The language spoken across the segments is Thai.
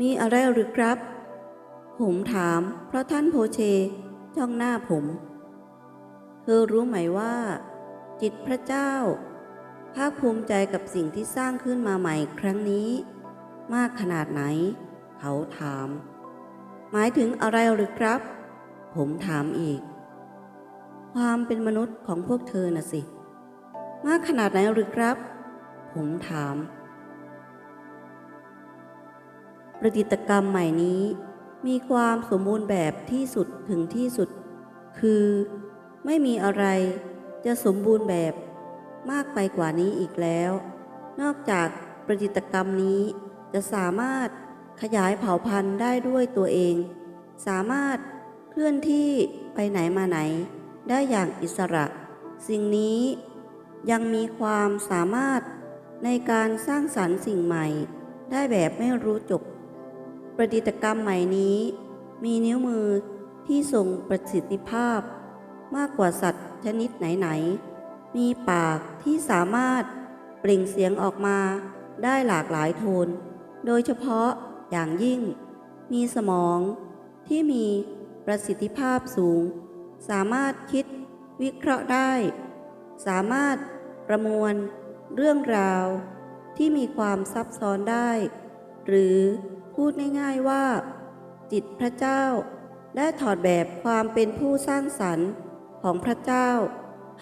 มีอะไรหรือครับ ผมถามเพราะท่านโพเชจ้องหน้าผม เธอรู้ไหมว่า จิตพระเจ้า ภาคภูมิใจกับสิ่งที่สร้างขึ้นมาใหม่ครั้งนี้ มากขนาดไหน เขาถาม หมายถึงอะไรหรือครับ ผมถามอีก ความเป็นมนุษย์ของพวกเธอน่ะสิ มากขนาดไหนหรือครับ ผมถาม ประดิษฐกรรมใหม่นี้ มีความสมบูรณ์แบบที่สุดถึงที่สุด คือ ไม่มีอะไรจะสมบูรณ์แบบมากไปกว่านี้อีกแล้ว นอกจากประดิษฐกรรมนี้จะสามารถขยายเผ่าพันธุ์ได้ด้วยตัวเอง สามารถเคลื่อนที่ไปไหนมาไหน ได้อย่างอิสระ สิ่งนี้ยังมีความสามารถในการสร้างสรรค์สิ่งใหม่ ได้แบบไม่รู้จบ ประดิษฐกรรมใหม่นี้ มีนิ้วมือที่ทรงประสิทธิภาพ มากกว่าสัตว์ชนิดไหนๆ มีปากที่สามารถเปล่งเสียงออกมาได้หลากหลายโทน โดยเฉพาะอย่างยิ่ง มีสมองที่มีประสิทธิภาพสูง สามารถคิดวิเคราะห์ได้ สามารถประมวลเรื่องราวที่มีความซับซ้อนได้ หรือ พูดง่ายๆว่า จิตพระเจ้า ได้ถอดแบบความเป็นผู้สร้างสรรค์ของพระเจ้า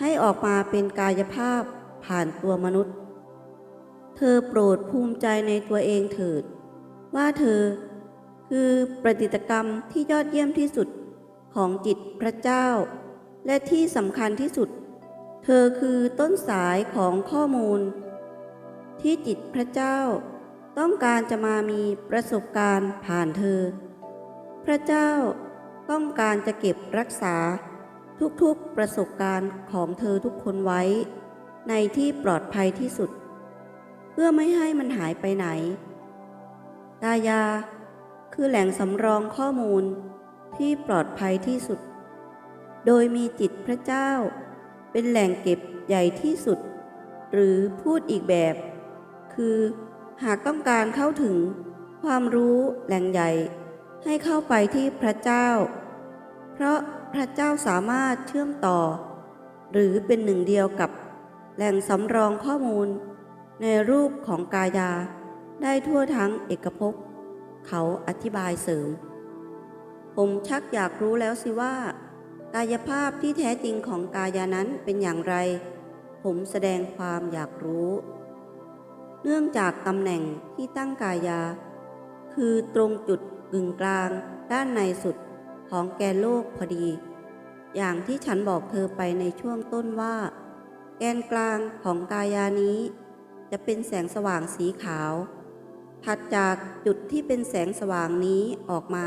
ให้ออกมาเป็นกายภาพผ่านตัวมนุษย์ เธอโปรดภูมิใจในตัวเองเถิด ว่าเธอ คือประดิษฐกรรมที่ยอดเยี่ยมที่สุดของจิตพระเจ้า และที่สำคัญที่สุด เธอคือต้นสายของข้อมูล ที่จิตพระเจ้า ต้องการจะมามีประสบการณ์ผ่านเธอ พระเจ้าต้องการจะเก็บรักษาทุกๆประสบการณ์ของเธอทุกคนไว้ ในที่ปลอดภัยที่สุด เพื่อไม่ให้มันหายไปไหนกายา คือแหล่งสำรองข้อมูลที่ปลอดภัยที่สุด โดยมีจิตพระเจ้า เป็นแหล่งเก็บใหญ่ที่สุด หรือพูดอีกแบบ คือ หากต้องการเข้าถึงความรู้แหล่งใหญ่ ให้เข้าไปที่พระเจ้า เพราะพระเจ้าสามารถเชื่อมต่อ หรือเป็นหนึ่งเดียวกับแหล่งสำรองข้อมูล ในรูปของกายา ได้ทั่วทั้งเอกภพเขาอธิบายเสริม ผมชักอยากรู้แล้วสิว่า กายภาพที่แท้จริงของกายานั้นเป็นอย่างไร ผมแสดงความอยากรู้ เนื่องจากตำแหน่งที่ตั้งกายา คือตรงจุดกึ่งกลางด้านในสุดของแกนโลกพอดี อย่างที่ฉันบอกเธอไปในช่วงต้นว่า แกนกลางของกายานี้ จะเป็นแสงสว่างสีขาว ถัดจากจุดที่เป็นแสงสว่างนี้ออกมา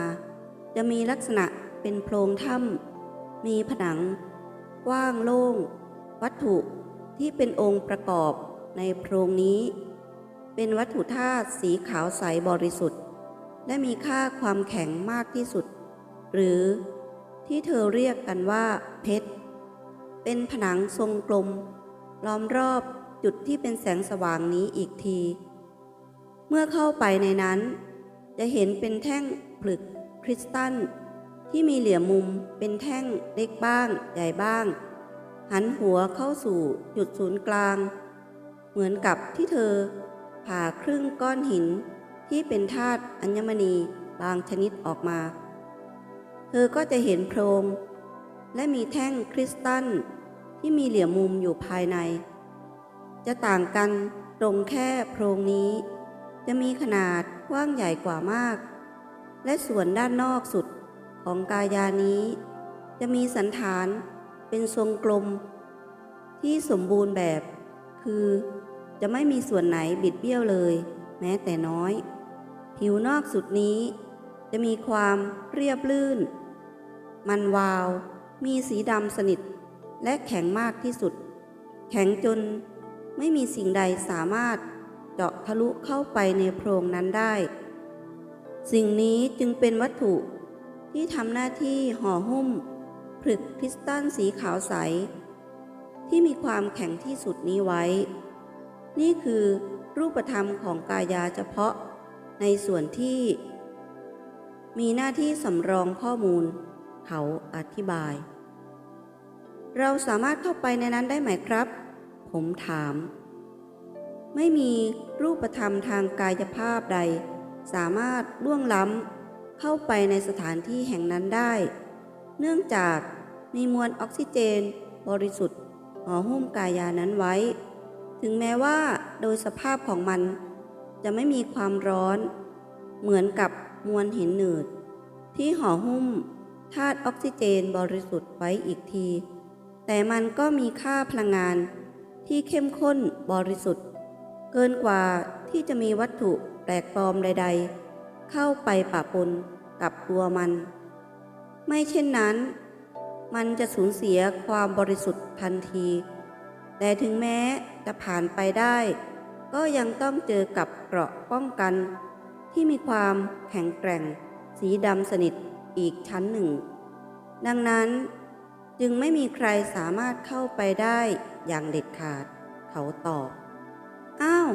จะมีลักษณะเป็นโพรงถ้ำมีผนัง กว้างโล่ง วัตถุที่เป็นองค์ประกอบในโพรงนี้ เป็นวัตถุธาตุสีขาวใสบริสุทธิ์ และมีค่าความแข็งมากที่สุด หรือที่เธอเรียกกันว่าเพชร เป็นผนังทรงกลม ล้อมรอบจุดที่เป็นแสงสว่างนี้อีกที เมื่อเข้าไปในนั้น จะเห็นเป็นแท่งผลึกคริสตัลที่มีเหลี่ยมมุมเป็นแท่งเล็กบ้างใหญ่บ้าง หันหัวเข้าสู่จุดศูนย์กลาง เหมือนกับที่เธอ ผ่าครึ่งก้อนหินที่เป็นธาตุอัญมณีบางชนิดออกมา เธอก็จะเห็นโพรงและมีแท่งคริสตัลที่มีเหลี่ยมมุมอยู่ภายใน จะต่างกันตรงแค่โพรงนี้ จะมีขนาดกว้างใหญ่กว่ามาก และส่วนด้านนอกสุดของกายานี้ จะมีสันฐานเป็นทรงกลม ที่สมบูรณ์แบบ คือ จะไม่มีส่วนไหนบิดเบี้ยวเลย แม้แต่น้อย ผิวนอกสุดนี้ จะมีความเรียบลื่น มันวาว มีสีดำสนิท และแข็งมากที่สุด แข็งจนไม่มีสิ่งใดสามารถเจาะทะลุเข้าไปในโพรงนั้นได้ สิ่งนี้จึงเป็นวัตถุที่ทำหน้าที่ห่อหุ้มผลึกคริสตัลสีขาวใส ที่มีความแข็งที่สุดนี้ไว้ นี่คือรูปธรรมของกายาเฉพาะ ในส่วนที่ มีหน้าที่สำรองข้อมูล เขาอธิบาย เราสามารถเข้าไปในนั้นได้ไหมครับ ผมถาม ไม่มีรูปธรรมทางกายภาพใด สามารถล่วงล้ำเข้าไปในสถานที่แห่งนั้นได้ เนื่องจากมีมวลออกซิเจน บริสุทธิ์ห่อหุ้มกายานั้นไว้ ถึงแม้ว่าโดยสภาพของมัน จะไม่มีความร้อน เหมือนกับมวลหินหนืด ที่ห่อหุ้มธาตุออกซิเจนบริสุทธิ์ไว้อีกที แต่มันก็มีค่าพลังงานที่เข้มข้นบริสุทธิ์ เกินกว่าที่จะมีวัตถุแปลกปลอมใด ๆ เข้าไปปะปนกับตัวมัน ไม่เช่นนั้น มันจะสูญเสียความบริสุทธิ์ทันที แต่ถึงแม้จะผ่านไปได้ ก็ยังต้องเจอกับเกราะป้องกัน ที่มีความแข็งแกร่ง สีดำสนิทอีกชั้นหนึ่ง ดังนั้นจึงไม่มีใครสามารถเข้าไปได้อย่างเด็ดขาด เขาตอบ อ้าว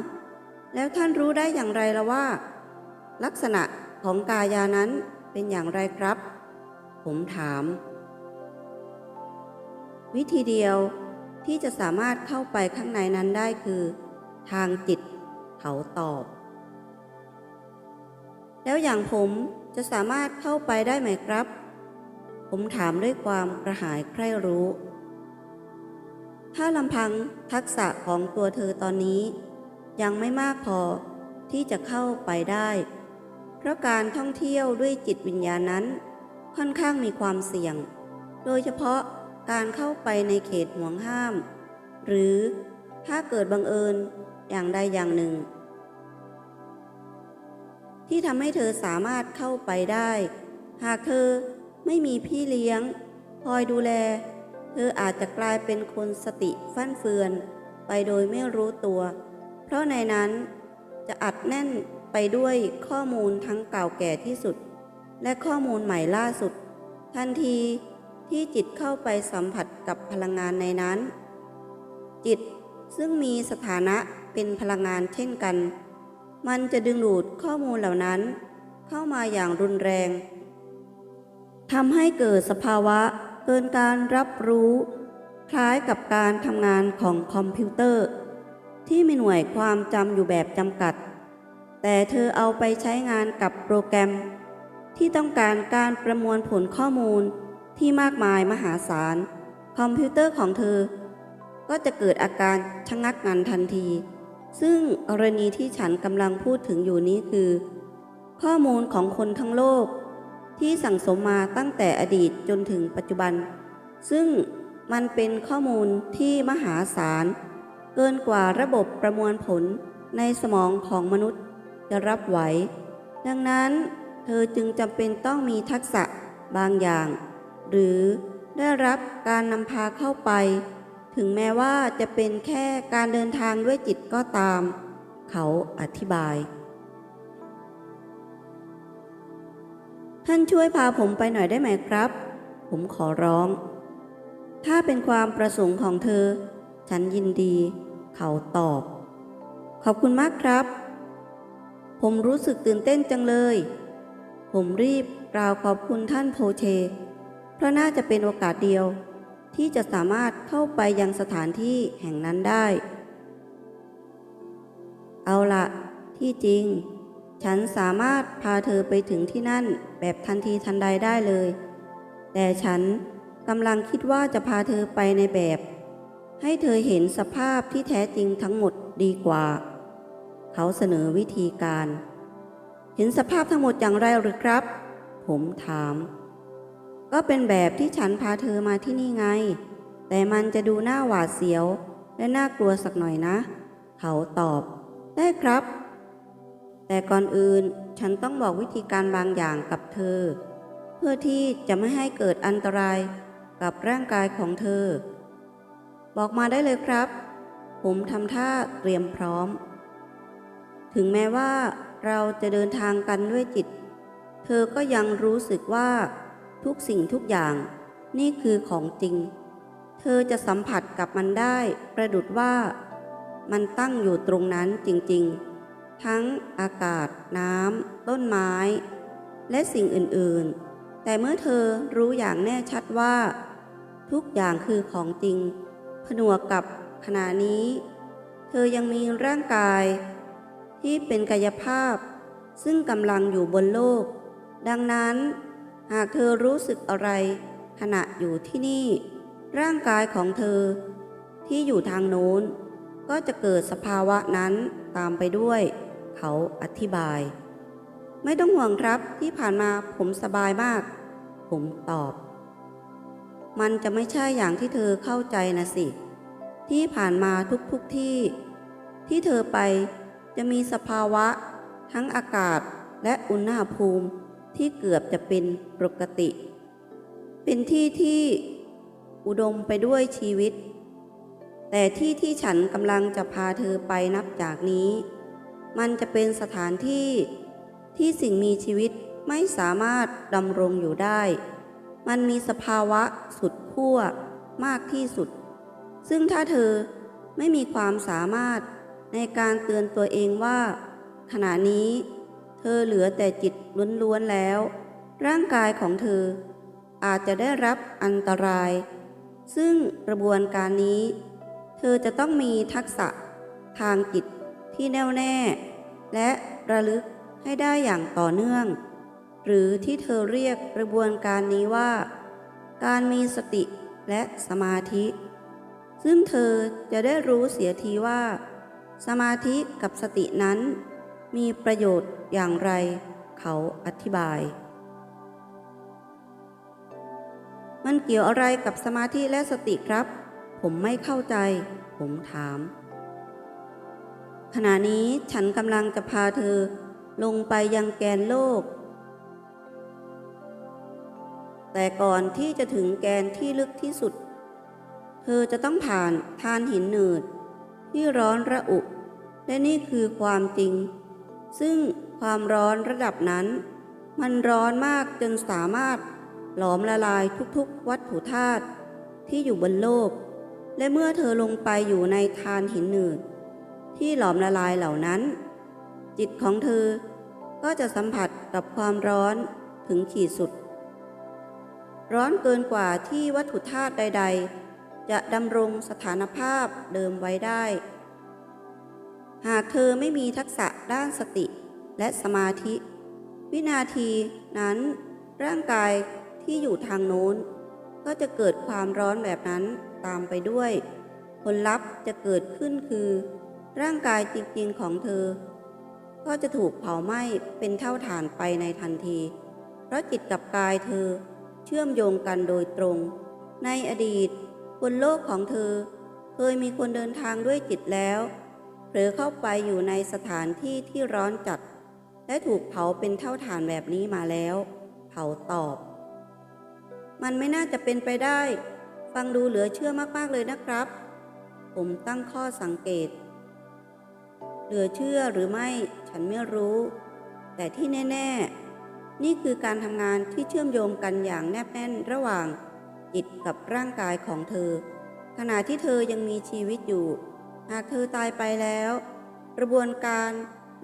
แล้วท่านรู้ได้อย่างไรละว่า ลักษณะของกายานั้นเป็นอย่างไรครับ ผมถาม วิธีเดียว ที่จะสามารถเข้าไปข้างในนั้นได้คือ ทางจิตเขาตอบ แล้วอย่างผมจะสามารถเข้าไปได้ไหมครับ ผมถามด้วยความกระหายใคร่รู้ ถ้าลำพังทักษะของตัวเธอตอนนี้ ยังไม่มากพอที่จะเข้าไปได้ เพราะการท่องเที่ยวด้วยจิตวิญญาณนั้น ค่อนข้างมีความเสี่ยง โดยเฉพาะ การเข้าไปในเขตห่วงห้าม หรือถ้าเกิดบังเอิญอย่างใดอย่างหนึ่ง ที่ทำให้เธอสามารถเข้าไปได้ หากเธอไม่มีพี่เลี้ยง คอยดูแล เธออาจจะกลายเป็นคนสติฟั่นเฟือน ไปโดยไม่รู้ตัว เพราะในนั้นจะอัดแน่นไปด้วยข้อมูลทั้งเก่าแก่ที่สุด และข้อมูลใหม่ล่าสุด ทันที ที่จิตเข้าไปสัมผัสกับพลังงานในนั้น จิตซึ่งมีสถานะเป็นพลังงานเช่นกัน มันจะดึงดูดข้อมูลเหล่านั้น เข้ามาอย่างรุนแรงทำให้เกิดสภาวะเกินการรับรู้ คล้ายกับการทำงานของคอมพิวเตอร์ ที่มีหน่วยความจำอยู่แบบจำกัด แต่เธอเอาไปใช้งานกับโปรแกรม ที่ต้องการการประมวลผลข้อมูล ที่มากมายมหาศาล คอมพิวเตอร์ของเธอ ก็จะเกิดอาการชะงักงานทันที ซึ่งกรณีที่ฉันกำลังพูดถึงอยู่นี้คือ ข้อมูลของคนทั้งโลก ที่สั่งสมมาตั้งแต่อดีตจนถึงปัจจุบัน ซึ่งมันเป็นข้อมูลที่มหาศาล เกินกว่าระบบประมวลผลในสมองของมนุษย์จะรับไหว ดังนั้นเธอจึงจำเป็นต้องมีทักษะบางอย่าง หรือได้รับการนำพาเข้าไป ถึงแม้ว่าจะเป็นแค่การเดินทางด้วยจิตก็ตาม เขาอธิบาย ท่านช่วยพาผมไปหน่อยได้ไหมครับ ผมขอร้อง ถ้าเป็นความประสงค์ของเธอ ฉันยินดี เขาตอบ ขอบคุณมากครับ ผมรู้สึกตื่นเต้นจังเลย ผมรีบกล่าวขอบคุณท่านโพเช เพราะน่าจะเป็นโอกาสเดียว ที่จะสามารถเข้าไปยังสถานที่แห่งนั้นได้ เอาละที่จริง ฉันสามารถพาเธอไปถึงที่นั่นแบบทันทีทันใดได้เลย แต่ฉันกำลังคิดว่าจะพาเธอไปในแบบ ให้เธอเห็นสภาพที่แท้จริงทั้งหมดดีกว่า เขาเสนอวิธีการ เห็นสภาพทั้งหมดอย่างไรหรือครับ ผมถาม ก็เป็นแบบที่ฉันพาเธอมาที่นี่ไง แต่มันจะดูหน้าหวาดเสียว และน่ากลัวสักหน่อยนะ เขาตอบ ได้ครับ แต่ก่อนอื่นฉันต้องบอกวิธีการบางอย่างกับเธอ เพื่อที่จะไม่ให้เกิดอันตรายกับร่างกายของเธอ บอกมาได้เลยครับ ผมทำท่าเตรียมพร้อม ถึงแม้ว่าเราจะเดินทางกันด้วยจิต เธอก็ยังรู้สึกว่า ทุกสิ่งทุกอย่าง นี่คือของจริง เธอจะสัมผัสกับมันได้ ประดุดว่า มันตั้งอยู่ตรงนั้นจริงๆ ทั้งอากาศ น้ำต้นไม้ และสิ่งอื่นๆ แต่เมื่อเธอรู้อย่างแน่ชัดว่า ทุกอย่างคือของจริง ผนวกกับขณะนี้ เธอยังมีร่างกาย ที่เป็นกายภาพ ซึ่งกำลังอยู่บนโลก ดังนั้น หากเธอรู้สึกอะไร ขณะอยู่ที่นี่ ร่างกายของเธอ ที่อยู่ทางโน้น ก็จะเกิดสภาวะนั้นตามไปด้วย เขาอธิบาย ไม่ต้องห่วงครับที่ผ่านมาผมสบายมาก ผมตอบ มันจะไม่ใช่อย่างที่เธอเข้าใจนะสิ ที่ผ่านมาทุกๆทที่ ที่เธอไปจะมีสภาวะ ทั้งอากาศและอุณหภูมิ ที่เกือบจะเป็นปกติ เป็นที่ที่อุดมไปด้วยชีวิต แต่ที่ที่ฉันกำลังจะพาเธอไปนับจากนี้ มันจะเป็นสถานที่ที่สิ่งมีชีวิตไม่สามารถดำรงอยู่ได้ มันมีสภาวะสุดขั้วมากที่สุด ซึ่งถ้าเธอไม่มีความสามารถในการเตือนตัวเองว่า ขณะนี้ เธอเหลือแต่จิตล้วนๆแล้ว ร่างกายของเธอ อาจจะได้รับอันตราย ซึ่งกระบวนการนี้ เธอจะต้องมีทักษะทางจิตที่แน่วแน่ และระลึกให้ได้อย่างต่อเนื่อง หรือที่เธอเรียกกระบวนการนี้ว่า การมีสติและสมาธิ ซึ่งเธอจะได้รู้เสียทีว่า สมาธิกับสตินั้น มีประโยชน์อย่างไร เขาอธิบาย มันเกี่ยวอะไรกับสมาธิและสติครับ ผมไม่เข้าใจ ผมถาม ขณะนี้ฉันกำลังจะพาเธอลงไปยังแกนโลก แต่ก่อนที่จะถึงแกนที่ลึกที่สุด เธอจะต้องผ่านทานหินหนืดที่ร้อนระอุ และนี่คือความจริง ซึ่งความร้อนระดับนั้น มันร้อนมากจนสามารถหลอมละลายทุกๆ วัตถุธาตุที่อยู่บนโลก และเมื่อเธอลงไปอยู่ในทานหินหนืด ที่หลอมละลายเหล่านั้น จิตของเธอก็จะสัมผัสกับความร้อนถึงขีดสุด ร้อนเกินกว่าที่วัตถุธาตุใด ๆ จะดำรงสถานภาพเดิมไว้ได้ หากเธอไม่มีทักษะด้านสติและสมาธิ วินาทีนั้นร่างกายที่อยู่ทางโน้น ก็จะเกิดความร้อนแบบนั้นตามไปด้วย ผลลัพธ์จะเกิดขึ้นคือ ร่างกายจริงๆของเธอ ก็จะถูกเผาไหม้เป็นเท่าฐานไปในทันที เพราะจิตกับกายเธอเชื่อมโยงกันโดยตรง ในอดีตบนโลกของเธอ เคยมีคนเดินทางด้วยจิตแล้ว เผลอเข้าไปอยู่ในสถานที่ที่ร้อนจัด และถูกเผาเป็นเท่าฐานแบบนี้มาแล้ว เผาตอบ มันไม่น่าจะเป็นไปได้ ฟังดูเหลือเชื่อมากๆเลยนะครับ ผมตั้งข้อสังเกต เหลือเชื่อหรือไม่ฉันไม่รู้ แต่ที่แน่ ๆ นี่คือการทำงานที่เชื่อมโยงกันอย่างแนบแน่นระหว่างจิตกับร่างกายของเธอ ขณะที่เธอยังมีชีวิตอยู่ หากเธอตายไปแล้ว กระบวนการ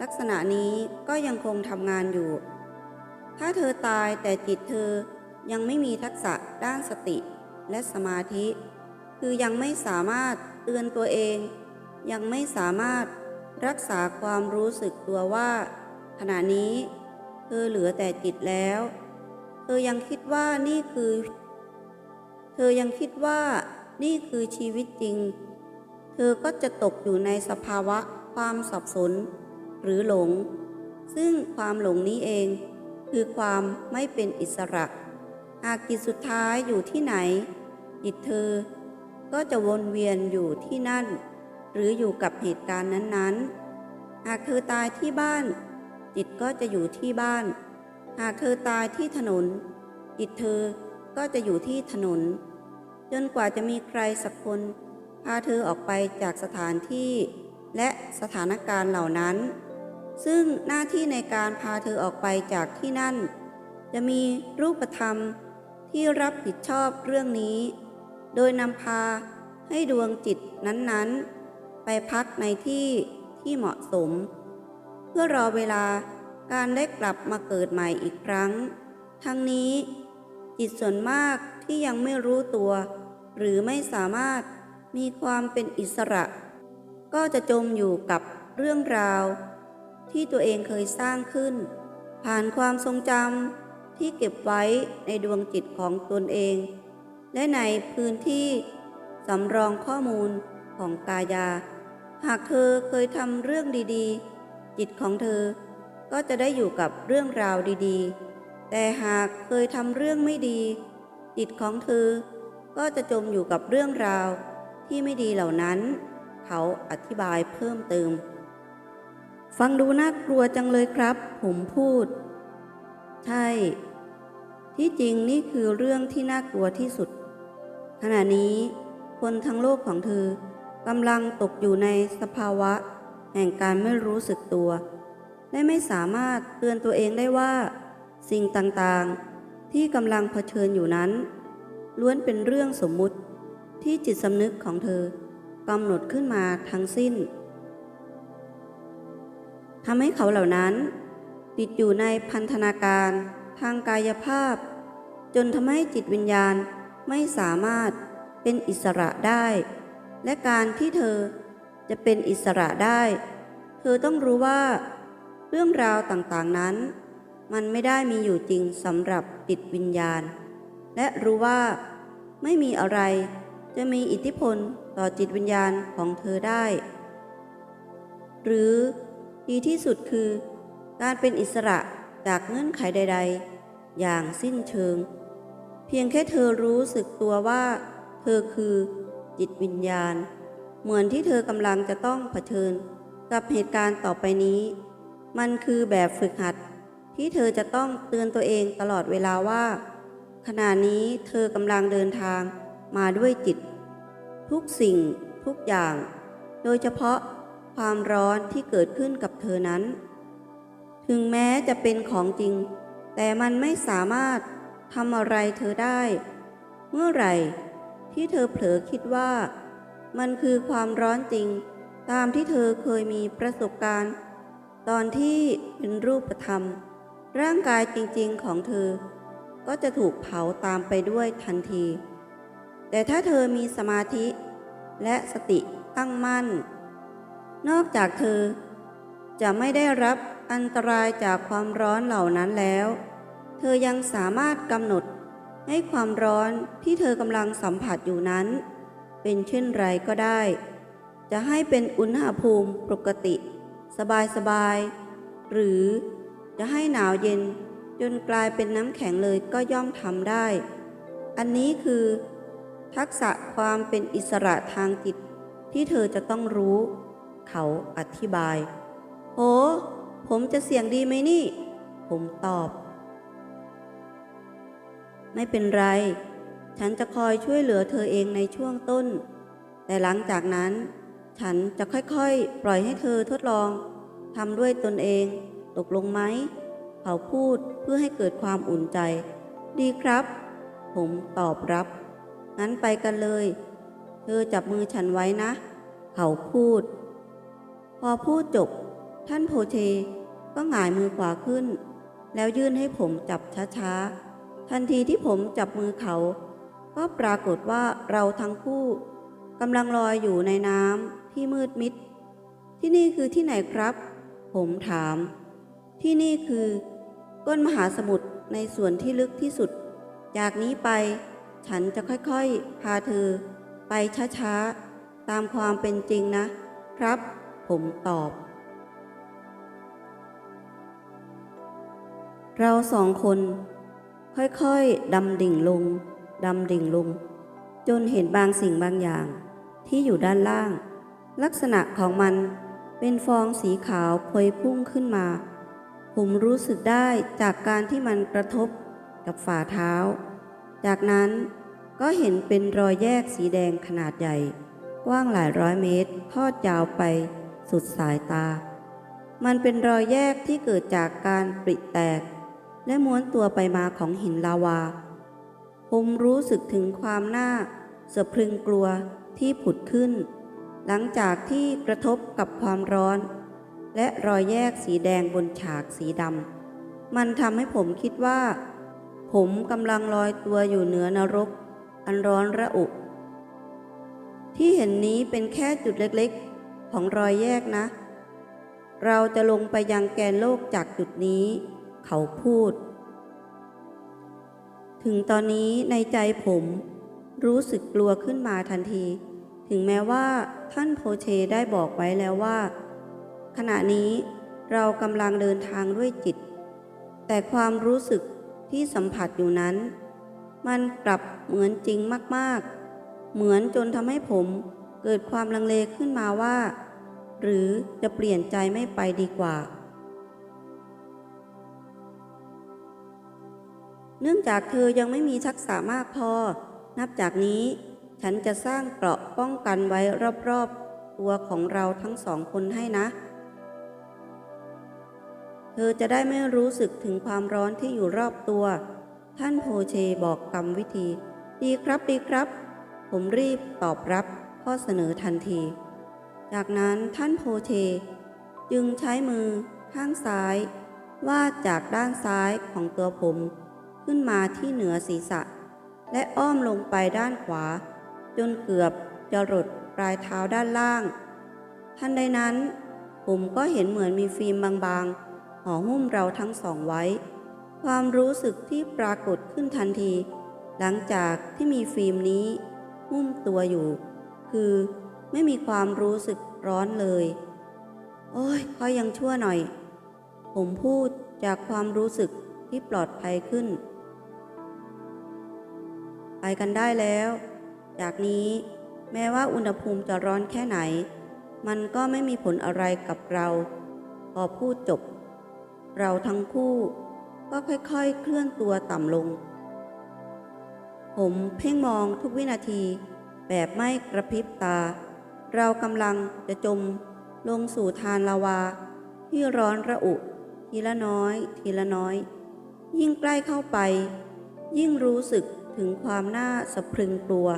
ลักษณะนี้ก็ยังคงทำงานอยู่ ถ้าเธอตายแต่จิตเธอยังไม่มีทักษะด้านสติและสมาธิ คือยังไม่สามารถเตือนตัวเอง ยังไม่สามารถรักษาความรู้สึกตัวว่า ขณะนี้ เธอเหลือแต่จิตแล้ว เธอยังคิดว่านี่คือ เธอยังคิดว่านี่คือชีวิตจริง เธอก็จะตกอยู่ในสภาวะความสับสน หรือหลง ซึ่งความหลงนี้เอง คือความไม่เป็นอิสระ หากจิตสุดท้ายอยู่ที่ไหน จิตเธอก็จะวนเวียนอยู่ที่นั่น หรืออยู่กับเหตุการณ์นั้นๆ หากเธอตายที่บ้าน จิตก็จะอยู่ที่บ้าน หากเธอตายที่ถนน จิตเธอก็จะอยู่ที่ถนน จนกว่าจะมีใครสักคน พาเธอออกไปจากสถานที่และสถานการณ์เหล่านั้น ซึ่งหน้าที่ในการพาเธอออกไปจากที่นั่น จะมีรูปธรรมที่รับผิดชอบเรื่องนี้ โดยนำพาให้ดวงจิตนั้นๆ ไปพักในที่ที่เหมาะสม เพื่อรอเวลาการได้กลับมาเกิดใหม่อีกครั้ง ทั้งนี้ จิตส่วนมากที่ยังไม่รู้ตัว หรือไม่สามารถ มีความเป็นอิสระ ก็จะจมอยู่กับเรื่องราว ที่ตัวเองเคยสร้างขึ้น ผ่านความทรงจำที่เก็บไว้ในดวงจิตของตนเอง และในพื้นที่สำรองข้อมูลของกายา หากเธอเคยทำเรื่องดีๆ จิตของเธอก็จะได้อยู่กับเรื่องราวดีๆ แต่หากเคยทำเรื่องไม่ดี จิตของเธอก็จะจมอยู่กับเรื่องราว ที่ไม่ดีเหล่านั้น เขาอธิบายเพิ่มเติม ฟังดูน่ากลัวจังเลยครับ ผมพูด ใช่ ที่จริงนี่คือเรื่องที่น่ากลัวที่สุด ขณะนี้คนทั้งโลกของเธอกำลังตกอยู่ในสภาวะ แห่งการไม่รู้สึกตัว และไม่สามารถเตือนตัวเองได้ว่า สิ่งต่างๆ ที่กำลังเผชิญอยู่นั้น ล้วนเป็นเรื่องสมมุติ ที่จิตสำนึกของเธอกำหนดขึ้นมาทั้งสิ้นทำให้เขาเหล่านั้น ติดอยู่ในพันธนาการทางกายภาพ จนทำให้จิตวิญญาณไม่สามารถเป็นอิสระได้ และการที่เธอจะเป็นอิสระได้ เธอต้องรู้ว่า เรื่องราวต่างๆนั้น มันไม่ได้มีอยู่จริงสำหรับจิตวิญญาณ และรู้ว่าไม่มีอะไร จะมีอิทธิพลต่อจิตวิญญาณของเธอได้ หรือดีที่สุดคือ การเป็นอิสระจากเงื่อนไขใด ๆ อย่างสิ้นเชิง เพียงแค่เธอรู้สึกตัวว่า เธอคือจิตวิญญาณ เหมือนที่เธอกำลังจะต้องเผชิญกับเหตุการณ์ต่อไปนี้ มันคือแบบฝึกหัดที่เธอจะต้องเตือนตัวเองตลอดเวลาว่า ขณะนี้เธอกำลังเดินทาง มาด้วยจิต ทุกสิ่งทุกอย่าง โดยเฉพาะความร้อนที่เกิดขึ้นกับเธอนั้น ถึงแม้จะเป็นของจริง แต่มันไม่สามารถทำอะไรเธอได้ เมื่อไหร่ที่เธอเผลอคิดว่า มันคือความร้อนจริง ตามที่เธอเคยมีประสบการณ์ ตอนที่เป็นรูปธรรม ร่างกายจริงๆของเธอ ก็จะถูกเผาตามไปด้วยทันที แต่ถ้าเธอมีสมาธิและสติตั้งมั่น นอกจากเธอจะไม่ได้รับอันตรายจากความร้อนเหล่านั้นแล้ว เธอยังสามารถกำหนดให้ความร้อนที่เธอกำลังสัมผัสอยู่นั้น เป็นเช่นไรก็ได้ จะให้เป็นอุณหภูมิปกติ สบายๆหรือจะให้หนาวเย็นจนกลายเป็นน้ำแข็งเลยก็ย่อมทำได้ อันนี้คือ ทักษะความเป็นอิสระทางจิตที่เธอจะต้องรู้ เขาอธิบาย โอ้ผมจะเสี่ยงดีไหมนี่ ผมตอบ ไม่เป็นไร ฉันจะคอยช่วยเหลือเธอเองในช่วงต้น แต่หลังจากนั้น ฉันจะค่อยๆ ปล่อยให้เธอทดลองทำด้วยตนเอง ตกลงไหม เขาพูดเพื่อให้เกิดความอุ่นใจ ดีครับ ผมตอบรับ งั้นไปกันเลย เธอจับมือฉันไว้นะ เขาพูด พอพูดจบ ท่านโพเทก็หงายมือขวาขึ้น แล้วยื่นให้ผมจับช้าๆ ทันทีที่ผมจับมือเขา ก็ปรากฏว่าเราทั้งคู่กำลังลอยอยู่ในน้ำที่มืดมิด ที่นี่คือที่ไหนครับ ผมถาม ที่นี่คือ ก้นมหาสมุทรในส่วนที่ลึกที่สุด จากนี้ไป ฉันจะค่อยๆ พาเธอ ไปช้าๆ ตามความเป็นจริงนะ ครับ ผมตอบ เราสองคน ค่อยๆ ดำดิ่งลง ดำดิ่งลง จนเห็นบางสิ่งบางอย่าง ที่อยู่ด้านล่าง ลักษณะของมันเป็นฟองสีขาวพวยพุ่งขึ้นมา ผมรู้สึกได้จากการที่มันกระทบกับฝ่าเท้า จากนั้นก็เห็นเป็นรอยแยกสีแดงขนาดใหญ่ กว้างหลายร้อยเมตร ทอดยาวไปสุดสายตา มันเป็นรอยแยกที่เกิดจากการปริแตก และม้วนตัวไปมาของหินลาวา ผมรู้สึกถึงความน่าสะพรึงกลัวที่ผุดขึ้น หลังจากที่กระทบกับความร้อน และรอยแยกสีแดงบนฉากสีดำมันทำให้ผมคิดว่า ผมกำลังลอยตัวอยู่เหนือนรก อันร้อนระอุ ที่เห็นนี้เป็นแค่จุดเล็กๆ ของรอยแยกนะ เราจะลงไปยังแกนโลกจากจุดนี้ เขาพูด ถึงตอนนี้ในใจผมรู้สึกกลัวขึ้นมาทันที ถึงแม้ว่าท่านโพเชได้บอกไว้แล้วว่า ขณะนี้เรากำลังเดินทางด้วยจิต แต่ความรู้สึก ที่สัมผัสอยู่นั้น มันกลับเหมือนจริงมากๆ เหมือนจนทำให้ผมเกิดความลังเลขึ้นมาว่า หรือจะเปลี่ยนใจไม่ไปดีกว่า เนื่องจากเธอยังไม่มีทักษะมากพอ นับจากนี้ ฉันจะสร้างเกราะป้องกันไว้รอบๆ ตัวของเราทั้งสองคนให้นะ เธอจะได้ไม่รู้สึกถึงความร้อนที่อยู่รอบตัว ท่านโพเชบอกกรรมวิธี ดีครับดีครับ ผมรีบตอบรับข้อเสนอทันที จากนั้นท่านโพเช จึงใช้มือข้างซ้าย วาดจากด้านซ้ายของตัวผม ขึ้นมาที่เหนือศีรษะ และอ้อมลงไปด้านขวา จนเกือบจะหลดปลายเท้าด้านล่าง ทันใดนั้น ผมก็เห็นเหมือนมีฟิล์มบางๆ ห่อหุ้มเราทั้งสองไว้ ความรู้สึกที่ปรากฏขึ้นทันที หลังจากที่มีฟิล์มนี้ หุ้มตัวอยู่ คือไม่มีความรู้สึกร้อนเลย โอ้ยก็ยังชั่วหน่อย ผมพูดจากความรู้สึกที่ปลอดภัยขึ้น ไปกันได้แล้ว จากนี้แม้ว่าอุณหภูมิจะร้อนแค่ไหน มันก็ไม่มีผลอะไรกับเรา พอพูดจบ เราทั้งคู่ก็ค่อยๆ เคลื่อนตัวต่ำลง ผมเพ่งมองทุกวินาที แบบไม่กระพริบตา เรากำลังจะจมลงสู่ทานลาวา ที่ร้อนระอุ ทีละน้อย ทีละน้อย ยิ่งใกล้เข้าไป ยิ่งรู้สึกถึงความน่าสะพรึงกลัว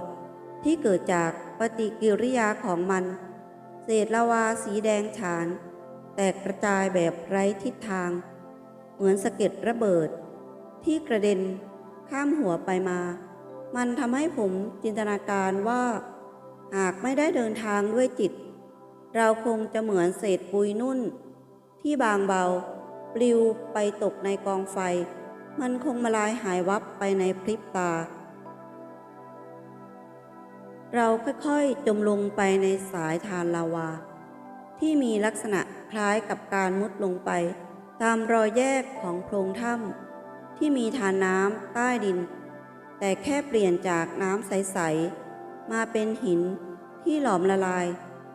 ที่เกิดจากปฏิกิริยาของมัน เศษลาวาสีแดงฉาน แตกกระจายแบบไร้ทิศทาง เหมือนสะเก็ดระเบิด ที่กระเด็นข้ามหัวไปมา มันทำให้ผมจินตนาการว่า หากไม่ได้เดินทางด้วยจิต เราคงจะเหมือนเศษปุยนุ่น ที่บางเบา ปลิวไปตกในกองไฟ มันคงมาลายหายวับไปในพริบตา เราค่อยๆจมลงไปในสายทานลาวา ที่มีลักษณะคล้ายกับการมุดลงไป ตามรอยแยกของโพรงถ้ำที่มีทานน้ำใต้ดิน แต่แค่เปลี่ยนจากน้ำใส ๆ มาเป็นหินที่หลอมละลาย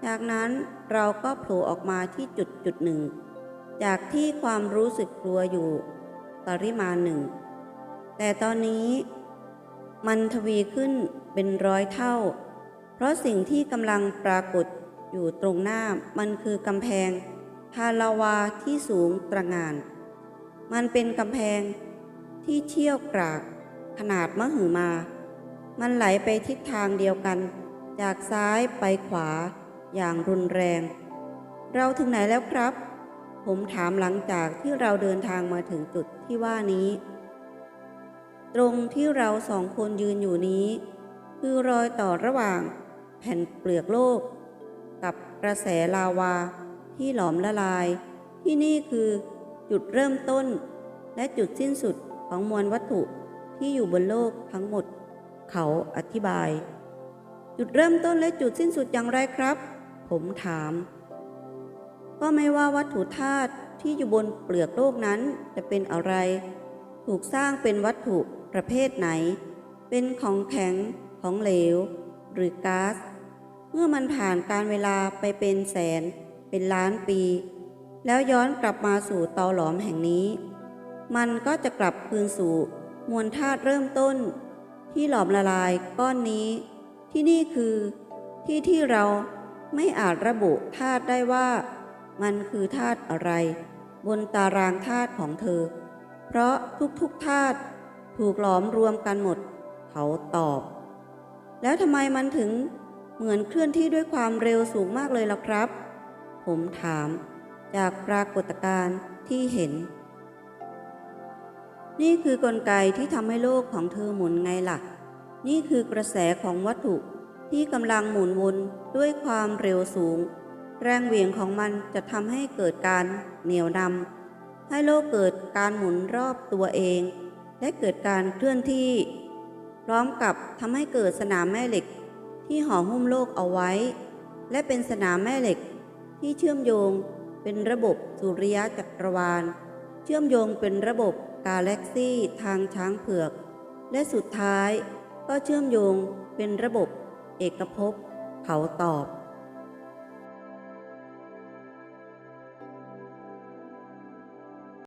จากนั้นเราก็โผล่ออกมาที่จุดจุดหนึ่ง จากที่ความรู้สึกกลัวอยู่ปริมาณหนึ่ง แต่ตอนนี้มันทวีขึ้นเป็นร้อยเท่า เพราะสิ่งที่กำลังปรากฏ อยู่ตรงหน้ามันคือกำแพงทาลาวาที่สูงตระหง่าน มันเป็นกำแพงที่เชี่ยวกรากขนาดมหึมา มันไหลไปทิศทางเดียวกัน จากซ้ายไปขวาอย่างรุนแรง เราถึงไหนแล้วครับ ผมถามหลังจากที่เราเดินทางมาถึงจุดที่ว่านี้ ตรงที่เราสองคนยืนอยู่นี้ คือรอยต่อระหว่างแผ่นเปลือกโลก กับกระแสลาวาที่หลอมละลาย ที่นี่คือจุดเริ่มต้น และจุดสิ้นสุดของมวลวัตถุที่อยู่บนโลกทั้งหมด เขาอธิบาย จุดเริ่มต้นและจุดสิ้นสุดอย่างไรครับ ผมถาม ก็ไม่ว่าวัตถุธาตุที่อยู่บนเปลือกโลกนั้นจะเป็นอะไร ถูกสร้างเป็นวัตถุประเภทไหน เป็นของแข็งของเหลว หรือก๊าซ เมื่อมันผ่านการเวลาไปเป็นแสน เป็นล้านปี แล้วย้อนกลับมาสู่เตาหลอมแห่งนี้ มันก็จะกลับคืนสู่มวลธาตุเริ่มต้น ที่หลอมละลายก้อนนี้ ที่นี่คือที่ที่เราไม่อาจระบุธาตุได้ว่า มันคือธาตุอะไร บนตารางธาตุของเธอ เพราะทุกๆธาตุถูกหลอมรวมกันหมด เขาตอบ แล้วทำไมมันถึง เหมือนเคลื่อนที่ด้วยความเร็วสูงมากเลยล่ะครับ ผมถามจากปรากฏการณ์ที่เห็น นี่คือกลไกที่ทำให้โลกของเธอหมุนไงล่ะ นี่คือกระแสของวัตถุที่กำลังหมุนวนด้วยความเร็วสูง แรงเหวี่ยงของมันจะทำให้เกิดการเหนี่ยวนำให้โลกเกิดการหมุนรอบตัวเอง และเกิดการเคลื่อนที่ พร้อมกับทำให้เกิดสนามแม่เหล็ก ที่ห่อหุ้มโลกเอาไว้ และเป็นสนามแม่เหล็กที่เชื่อมโยงเป็นระบบสุริยะจักรวาล เชื่อมโยงเป็นระบบกาแล็กซี่ทางช้างเผือก และสุดท้ายก็เชื่อมโยงเป็นระบบเอกภพเขาตอบ